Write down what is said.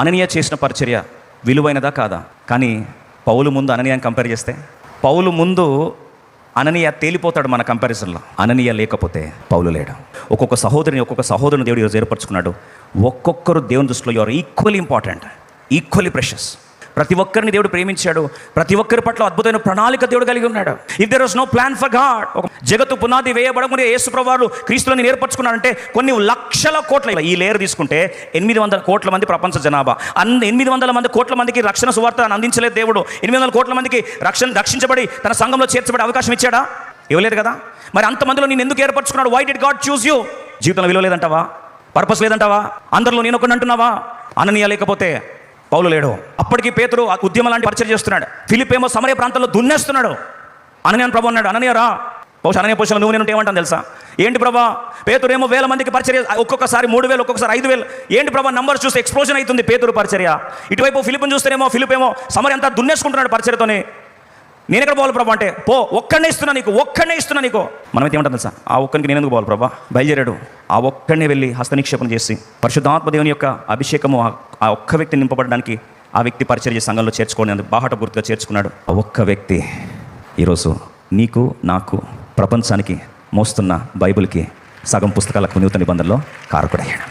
అననీయ చేసిన పరిచర్య విలువైనదా కాదా? కానీ పౌలు ముందు అననీయాన్ని కంపేర్ చేస్తే పౌలు ముందు అననీయ తేలిపోతాడు మన కంపారిజన్లో అననీయ లేకపోతే పౌలు లేడు. ఒక్కొక్క సహోదరిని ఒక్కొక్క సహోదరుని దేవుడు ఈరోజు ఏర్పరచుకున్నాడు. ఒక్కొక్కరు దేవుని దృష్టిలో your equally important equally precious ప్రతి ఒక్కరిని దేవుడు ప్రేమించాడు. ప్రతి ఒక్కరి పట్ల అద్భుతమైన ప్రణాళిక దేవుడు కలిగి ఉన్నాడు. If there was no plan for God ఒక జగత్తు పునాది వేయబడమునే యేసు ప్రభువారు క్రీస్తులని ఏర్పరచుకున్నారంటే కొన్ని లక్షల కోట్ల ఈ లేయర్ తీసుకుంటే ఎనిమిది వందల కోట్ల మంది ప్రపంచ జనాభా. అన్ని ఎనిమిది వందల మంది కోట్ల మందికి రక్షణ సువార్త అందించలేదు దేవుడు. ఎనిమిది వందల కోట్ల మందికి రక్షణ రక్షించబడి తన సంఘంలో చేర్చబడే అవకాశం ఇచ్చాడా? ఇవ్వలేదు కదా? మరి అంతమందిలో నేను ఎందుకు ఏర్పరచుకున్నాడు? Why did God choose you జీవితంలో విలువ లేదంటావా? పర్పస్ లేదంటావా? అందరిలో నేను ఒకటి అంటున్నావా? అననీయ లేకపోతే పౌలు లేడు. అప్పటికి పేతుడు ఆ ఉద్యమం లాంటి పరిచయం చేస్తున్నాడు. ఫిలిపేమో సమరయ ప్రాంతంలో దున్నేస్తున్నాడు. అననీయన్ ప్రభు అన్నాడు అననీయ రా. బహుశా అననీయ పొజిషన్లో నువ్వు నేను ఏమంటాను తెలుసా? ఏంటి ప్రభా? పేతురు ఏమో వేల మందికి పరిచర్య ఒక్కొక్కసారి మూడు వేలు ఒక్కొక్కసారి ఐదు వేలు. ఏంటి ప్రభా? నంబర్ చూస్తే ఎక్స్ప్లోజన్ అవుతుంది పేతురు పరిచర్య. ఇటువైపు ఫిలిప్ని చూస్తేనేమో ఫిలిపేమో ఏమో అంతా దున్నేసుకుంటున్నాడు పరిచర్యతోని. నేను ఎక్కడ పోవాలి ప్రభా అంటే పో ఒక్కడనే ఇస్తున్నా నీకు ఒక్కడనే ఇస్తున్నా నీకు. మనమైతే ఏమంటాం తెలుసా? ఆ ఒక్కరికి నేను ఎందుకు పోవాలి ప్రభా? బయలుదేరాడు. ఆ ఒక్కడనే వెళ్ళి హస్తనిక్షేపణ చేసి పరిశుద్ధాత్మ దేవుని యొక్క అభిషేకము ఆ ఒక్క వ్యక్తి నింపబడడానికి ఆ వ్యక్తి పరిచర్య సంఘంలో చేర్చుకోండి బాహట గుర్తుగా చేర్చుకున్నాడు. ఆ ఒక్క వ్యక్తి ఈరోజు నీకు నాకు ప్రపంచానికి మోస్తున్న బైబిల్కి సగం పుస్తకాలకు నూతన నిబంధనలో కారకుడయ్యాడు.